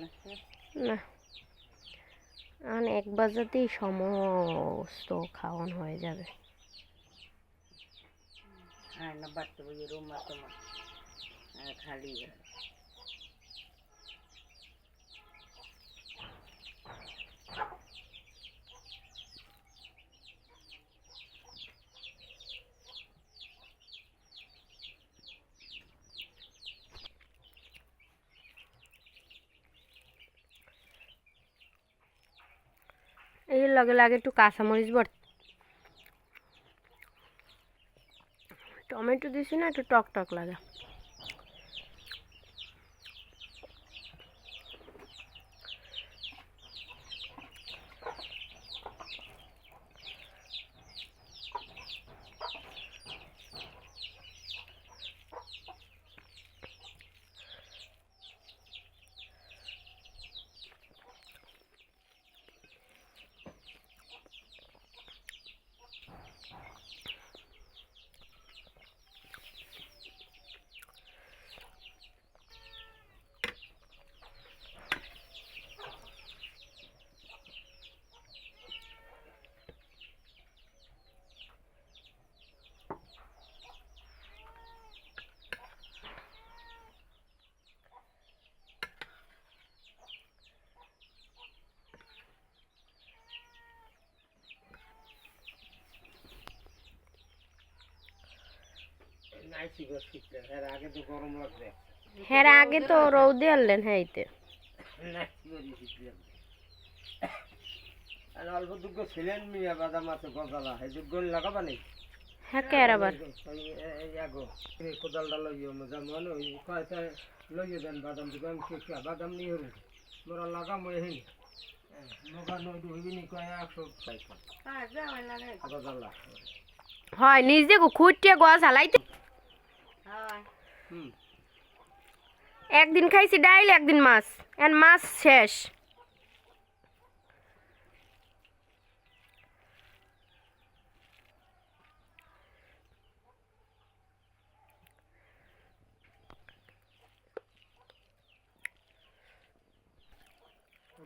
না না। এখন এক বাজাতেই সমস্ত খাওয়ান হয়ে যাবে। হ্যাঁ না বাড়তে হ্যাঁ খালি এই লগে লাগে একটু কাঁচামরিচ বর টমেটো দিছি না একটু টক টক লাগে। হ্যাঁ আগে তো রৌদে আনলেন হ্যাঁ এইতে। অল্প দুগ্গ ছিলেন মিয়া বাদাম আছে গজালা। এই দুগ্গ লাগাবা নেই হ্যাঁ কের আবার? কোদালটা লইও মজা মনে ওই কয়টা লইয়ে দেন বাদাম দুগ্গ আমি নিয়ে মোরা লাগাম ওই হেন। হ্যাঁ হয় নিজে খুঁটিয়ে গছ হালাইতে হ্যাঁ একদিন খাইছি ডাইল একদিন মাছ। এন মাছ শেষ।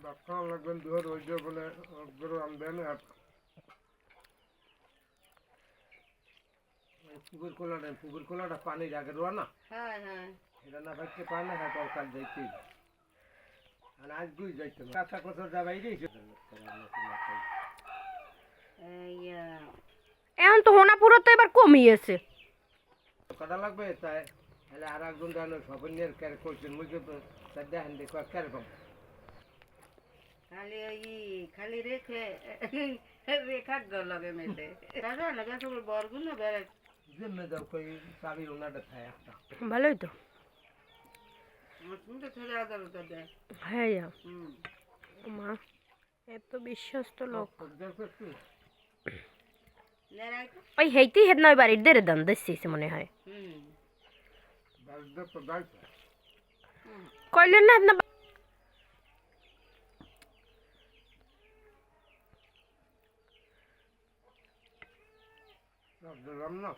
ডাক্তার লাগবেন দুয়ার ওই যে বলে গরু আনবেন আর পুকুর কোলাটা পুকুর কোলাটা পানির আগে রোয়া না। হ্যাঁ হ্যাঁ। এটা না ভাবতে পারে না হ্যাঁ কাল যাইতে আর আজ দুই যাইতে কাঁচা কচর যাবাই রে এখন তো হোনাপুরও তো এবার কমিয়েছে। কটা লাগবে তাই তাহলে আর একজন জানো সবনের ক্যারে করছেন মুখে সাদ্যা হান দেখো কেরকম খালি ওই খালি রেখে রেখা লগে মেলে। দাদা লাগে সব বরগুন না বেড়ে জিম্মে দাও কই চাবি ওনাটা থাকে একটা ভালোই তো শুনতে ছেড়ে আদার তো দেয় হ্যাঁ যা হুম মা এত বিশ্বস্ত লোক নেড়াই তো ওই হেইতেই হেদ নয় বাড়ির দেরে দান দিচ্ছিস মনে হয় হুম কইলেন না আপনার না